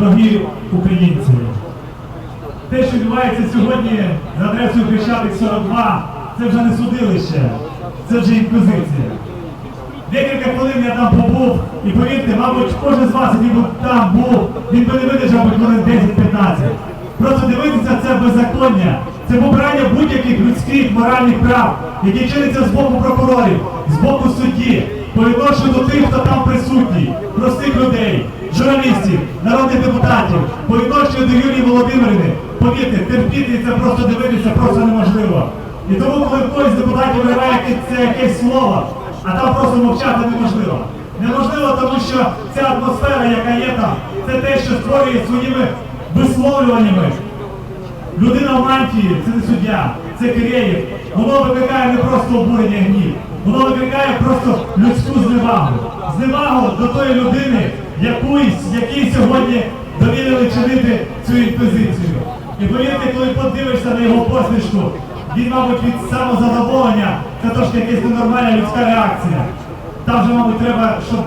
Дорогі українці, те, що відбувається сьогодні за адресою Хрещатик 42, це вже не судилище, це вже інквізиція. Декілька хвилин я там побув, і повірте, мабуть, кожен з вас, який там був, він би не видержав хвилин 10-15. Просто дивитися це беззаконня, це побирання будь-яких людських моральних прав, які чиняться з боку прокурорів, з боку судді, по відношенню до тих, хто там присутній, простих людей, журналістів, народних депутатів, по відношенню до Юлії Володимирівни. Повірте, терпіти це просто дивитися просто неможливо. І тому, коли хтось з депутатів вириває це якесь слово, а там просто мовчати неможливо. Неможливо, тому що ця атмосфера, яка є там, це те, що створює своїми висловлюваннями. Людина в мантії це не суддя, це Киреєв. Воно викликає не просто обурення гнів, воно викликає просто людську зневагу. Зневагу до тої людини, якусь, якій сьогодні довірили чинити цю інквізицію. І повірте, коли подивишся на його посмішку, він, мабуть, від самозадоволення, це трошки якась ненормальна людська реакція. Там же, мабуть, треба, щоб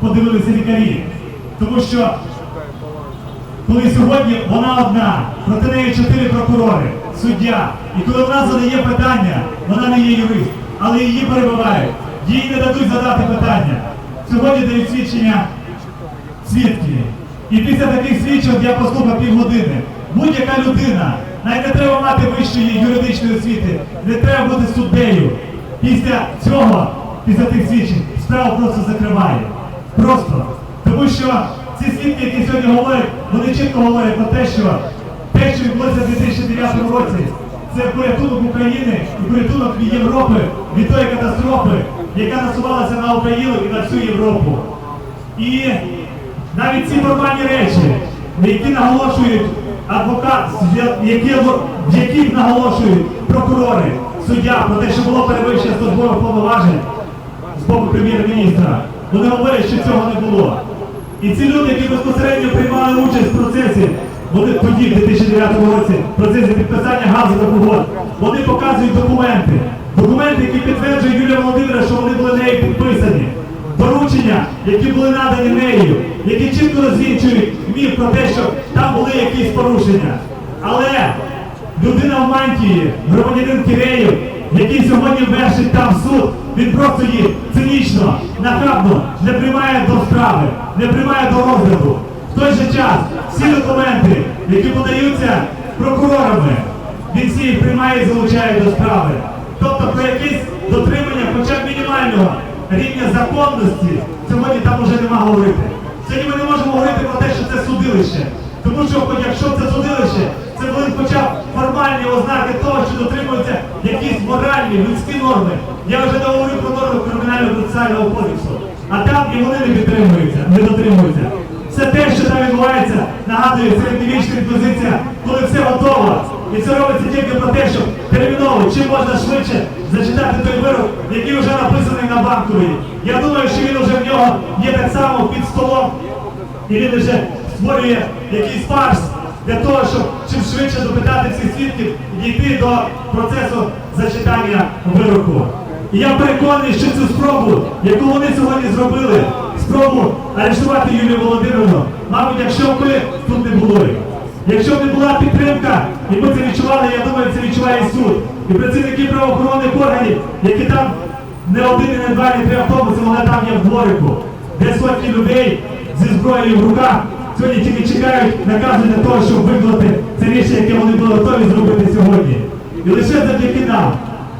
подивилися лікарі. Тому що коли сьогодні вона одна, проти неї чотири прокурори, суддя. І коли вона задає питання, вона не є юрист, але її перебивають. Їй не дадуть задати питання. Сьогодні дають свідчення свідки. І після таких свідчень я послухав півгодини. Будь-яка людина, навіть не треба мати вищої юридичної освіти, не треба бути суддею. Після цього, після тих свідчень, справу просто закриває. Просто. Тому що ці свідки, які сьогодні говорять, вони чітко говорять про те, що те, що відбулося в 2009 році, це порятунок України і порятунок від Європи від тої катастрофи, яка насувалася на Україну і на всю Європу. І навіть ці формальні речі, які наголошують адвокат, які, в яких наголошують прокурори, суддя про те, що було перевищення службових повноважень з боку прем'єр-міністра, вони говорять, що цього не було. І ці люди, які безпосередньо приймали участь в процесі, вони тоді, в 2009 році, в процесі підписання газових угод, вони показують документи. Документи, які підтверджує Юлія Володимира, що вони були нею підписані. Доручення, які були надані нею, які чітко розвінчують міф про те, що там були якісь порушення. Але людина в мантії, громадянин Киреєв, який сьогодні вершить там суд, він просто їх цинічно, нахабно не приймає до справи, не приймає до розгляду. В той же час всі документи, які подаються прокурорами, він всі їх приймає і залучає до справи. Тобто про якесь дотримання хоча б мінімального рівня законності сьогодні там вже нема говорити. Сьогодні ми не можемо говорити про те, що це судилище. Тому що, хоч якщо це судилище, це були хоча б формальні ознаки того, що дотримуються якісь моральні, людські норми. Я вже не говорю про норми кримінального процесуального кодексу. А там і вони не підтримуються, не дотримуються. Все те, що там відбувається, нагадує середньовічна інквізиція, коли все готово. І це робиться тільки про те, щоб терміново, чим можна швидше зачитати той вирок, який вже написаний на банковій. Я думаю, що він вже в нього є так само під столом, і він вже створює якийсь фарс для того, щоб чим швидше допитати всіх свідків і дійти до процесу зачитання вироку. І я переконаний, що цю спробу, яку вони сьогодні зробили, спробу арештувати Юлію Володимирівну, мабуть, якщо б ми тут не були. Якщо б не була підтримка, і ми це відчували, я думаю, це відчуває суд. І працівники правоохоронних органів, які там не один, не два, не три автобуси, вони там є в дворику, де сотні людей зі зброєю в руках сьогодні тільки чекають наказу для того, щоб виконати це рішення, яке вони були готові зробити сьогодні. І лише завдяки нам,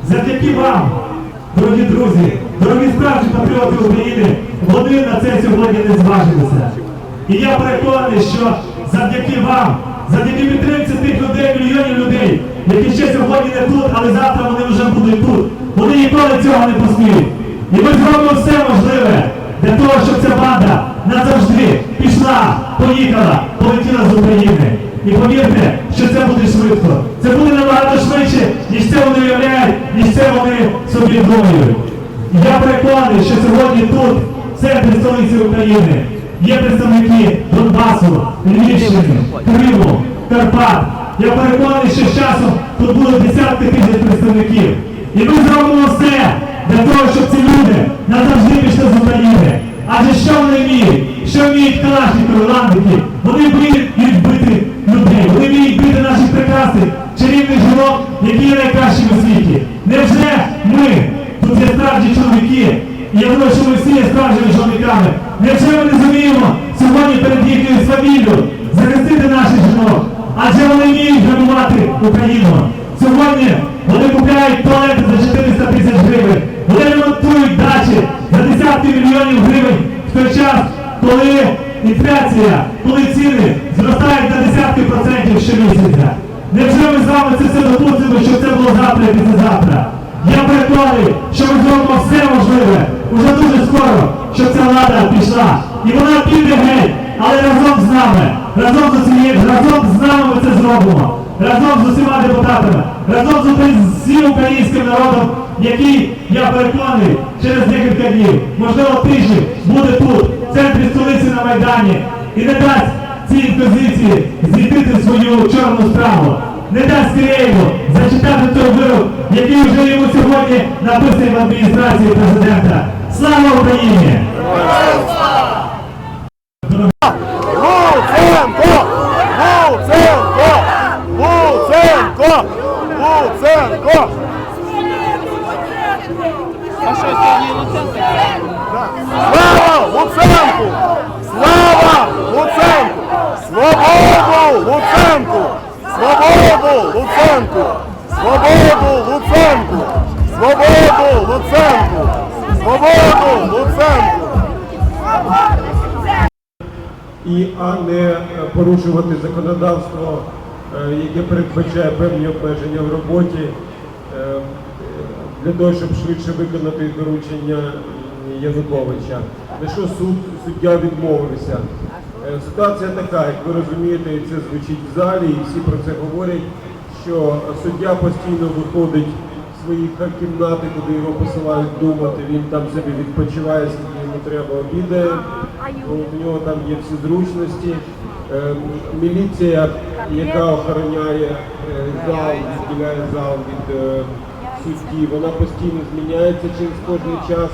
завдяки вам, дорогі друзі, дорогі справжні патріоти України, вони на це сьогодні не зважилися. І я переконаний, що завдяки вам, завдяки підтримці тих людей, мільйонів людей, які ще сьогодні не тут, але завтра вони вже будуть тут. Вони ніколи цього не посміють. І ми зробимо все можливе для того, щоб ця банда назавжди пішла, поїхала, полетіла з України. І повірте, що це буде швидко. Це буде набагато швидше, ніж це вони уявляють, ніж це вони собі думають. Я переконаний, що сьогодні тут, в центрі столиці України, є представники Донбасу, Львівщини, Криму, Карпат. Я переконаний, що з часом тут будуть десятки тисяч представників. І ми зробимо все для того, щоб ці люди назавжди пішли з України. Адже що вони вміють? Що вміють калашникові ландики? Вони вміють бити людей, вони вміють бити наших прекрасних чарівних жінок, які є найкращими у світі. Невже ми, тут є справжні чоловіки, і я думаю, що ми всі є справжніми чоловіками. Невже ми не зуміємо сьогодні перед їхньою свавіллю захистити наших жінок? Адже вони вміють грабувати Україну. Сьогодні вони купляють туалети за 400 тисяч гривень. Вони ремонтують дачі за десятки мільйонів гривень в той час, коли інфляція, коли ціни зростають на десятки процентів щомісяця. Невже ми з вами це все допустимо, щоб це було завтра і післязавтра? Я переконаний, що ми зробимо все можливе уже дуже скоро, щоб ця влада пішла. І вона піде геть, але разом з нами, разом з усією, разом з нами ми це зробимо. Разом з усіма депутатами, разом з всім українським народом, який, я переконаний, через декілька днів, можливо тижнів, буде тут, в центрі столиці на Майдані, і не дасть цій інквізиції здійснити свою чорну справу. Не дасть Києву зачитати той вирок, який вже йому сьогодні написаний в адміністрації президента. Слава Україні! Луценко! Луценко! Луценко! Луценко! А що сьогодні Луценко? Слава Луценку! Слава Луценку! Свободу Луценку! Свободу Луценку! Свободу Луценку! Свободу Луценку! Свободу Луценку! і а не порушувати законодавство, яке передбачає певні обмеження в роботі е, е, для того, щоб швидше виконати доручення Януковича. На що суд суддя відмовився. Е, Ситуація така, як ви розумієте, і це звучить в залі, і всі про це говорять, що суддя постійно виходить з своїх кімнати, куди його посилають думати, він там собі відпочиває, скільки йому треба обідає. У нього там є всі зручності. Е, Міліція, яка охороняє е, зал, відділяє зал від е, судді, вона постійно зміняється через кожний час.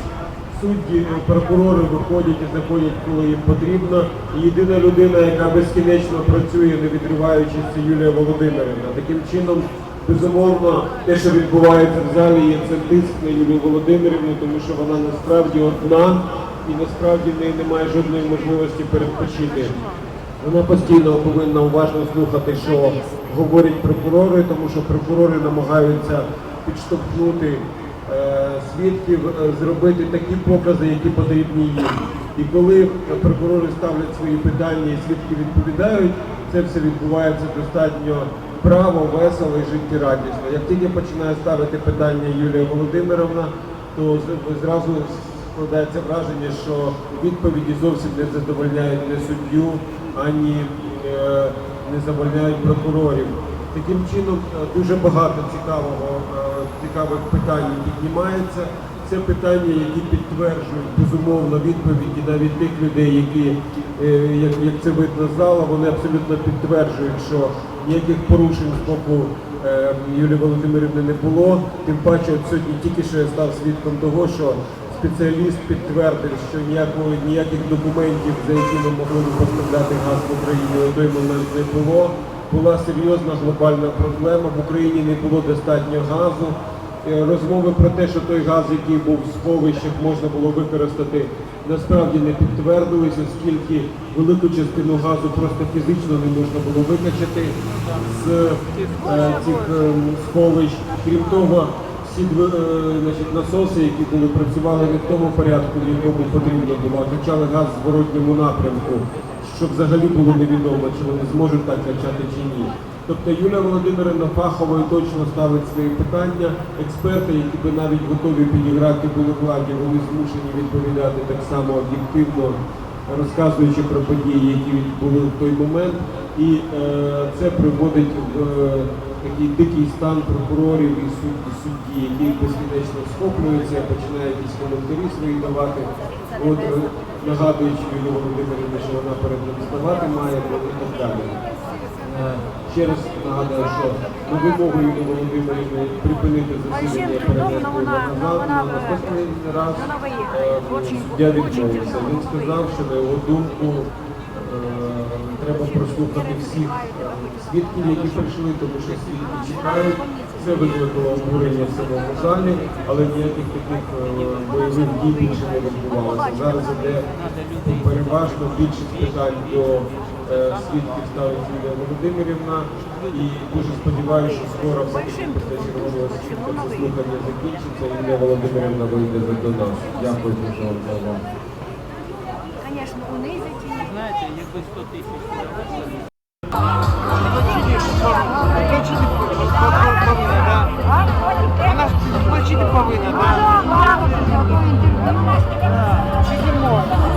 Судді, е, прокурори виходять і заходять, коли їм потрібно. І єдина людина, яка безкінечно працює, не відриваючись, це Юлія Володимирівна. Таким чином, безумовно, те, що відбувається в залі, є це тиск на Юлію Володимирівну, тому що вона насправді одна і насправді в неї немає жодної можливості передпочити. Вона постійно повинна уважно слухати, що говорять прокурори, тому що прокурори намагаються підштовхнути е, свідків, е, зробити такі покази, які потрібні їм. І коли прокурори ставлять свої питання і свідки відповідають, це все відбувається достатньо право, весело і життєрадісно. Як тільки починає ставити питання Юлія Володимировна, то зразу складається враження, що відповіді зовсім не задовольняють не суддю, ані е, не задовольняють прокурорів. Таким чином е, дуже багато цікавого, е, цікавих питань піднімається. Це питання, які підтверджують безумовно відповіді навіть тих людей, які, як, це видно з зала, вони абсолютно підтверджують, що ніяких порушень з боку Юлії Володимирівни не було. Тим паче, от сьогодні тільки що я став свідком того, що спеціаліст підтвердив, що ніякого, ніяких документів, за якими могли б поставляти газ в Україні, той момент не було. Була серйозна глобальна проблема. В Україні не було достатньо газу. Е, Розмови про те, що той газ, який був в сховищах, можна було використати, насправді не підтвердились, оскільки велику частину газу просто фізично не можна було викачати з е, цих е, сховищ. Крім того, всі е, значить, насоси, які були працювали не в тому порядку, в якому потрібно було, качали газ в зворотньому напрямку, що взагалі було невідомо, чи вони зможуть так качати чи ні. Тобто Юлія Володимирівна фахово і точно ставить свої питання. Експерти, які би навіть готові підіграти були владі, вони змушені відповідати так само об'єктивно, розказуючи про події, які були в той момент. І е, це приводить в е, такий дикий стан прокурорів і судді, судді, які безкінечно схоплюються, починають якісь коментарі свої давати. От, е, нагадуючи Юлію Володимирівні, що вона перед ним здавати має ну, і так далі. Е, Ще раз нагадую, що на вимогу Юлії Володимирівни припинити засідання перенести його назад на наступний раз е, суддя відмовився. Він сказав, що на його думку е, треба прослухати всіх е, свідків, які прийшли, тому що свідки чекають. Це викликало обурення в самому залі, але ніяких таких е, бойових дій більше не відбувалося. Зараз іде переважно більшість питань до е, свідків ставить Юлія Володимирівна. І дуже сподіваюся, що скоро все-таки чергового це слухання закінчиться, і Юлія Володимирівна вийде до нас. Дякую дуже вам за увагу. Конечно, унизить. Знаєте, якби 100 тисяч Вона ж плачити повинна, так? Шановні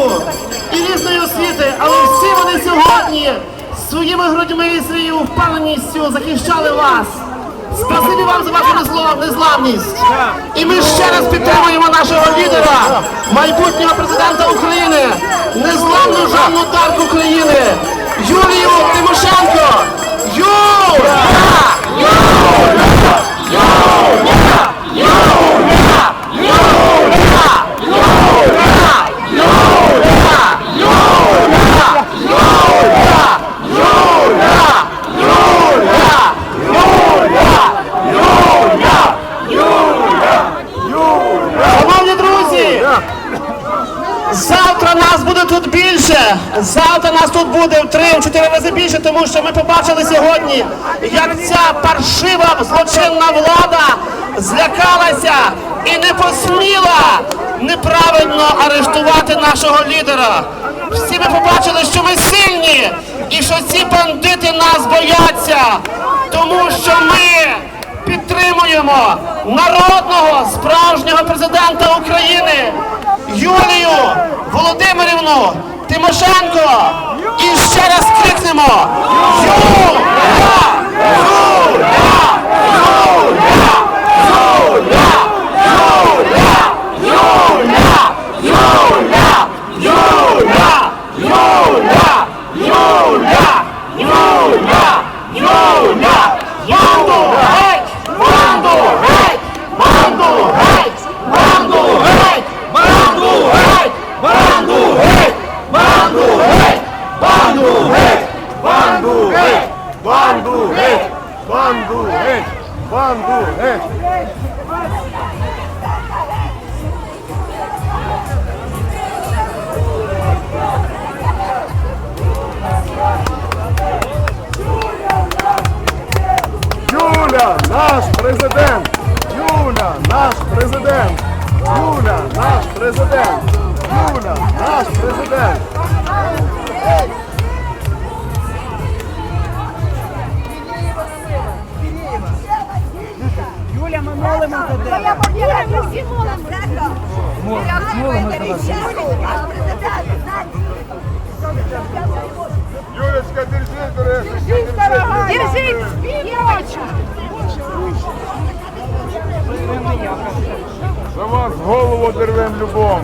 віку і різної освіти, але всі вони сьогодні своїми грудьми і своєю впевненістю захищали вас. Спасибі вам за вашу незламність. І ми ще раз підтримуємо нашого лідера, майбутнього президента України, незламну Жанну Дарк України, Юлію Тимошенко. Юля! Шановні друзі! Завтра нас буде тут більше. Завтра нас тут буде в 3-4 рази більше, тому що ми побачили сьогодні, як ця паршива злочинна влада злякалася і не посміла неправильно арештувати нашого лідера. Всі ми побачили, що ми сильні і що ці бандити нас бояться, тому що ми підтримуємо народного справжнього президента України Юлію Володимирівну Тимошенко. І ще раз крикнемо Юля! Юля! Юля! Юля! Юля! Юля! Юля! Юля! Юля! Юля! Банду геть! Юля, наш президент! Юля, наш президент! Юля, наш президент! Юля, наш президент! Молимо за тебе. Ми всі молимо. Юлечка, держи, дорога. Держи, Ірочка. За вас голову дервем любом.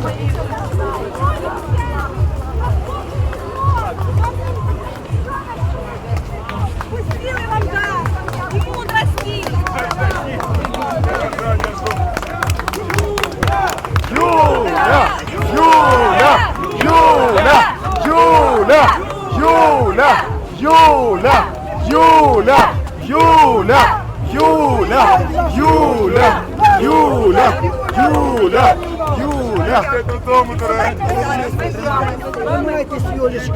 Юля! Юля! Юля! Юля! Юля! Юля! Юля! Юля! Юля! Юля! Юля! Юля! Додому, Тримайтесь, Юлічка.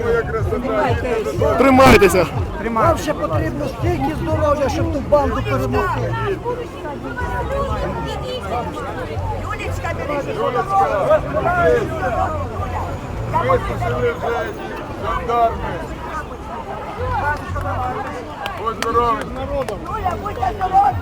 Тримайтеся! Вам ще потрібно стільки здоров'я, щоб ту банду перемогти. Висушили вже жандарми. Будь здоровий. Юля, будьте здорові.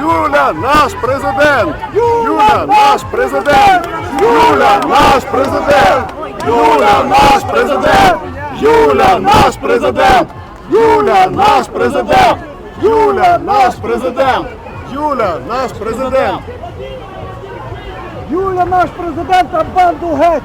Юля, наш президент! Юля, наш президент! Юля, наш президент! Юля, наш президент! Юля, наш президент! Юля, наш президент! Юля, наш президент! Юля, наш президент! Юля наш президент, а банду геть!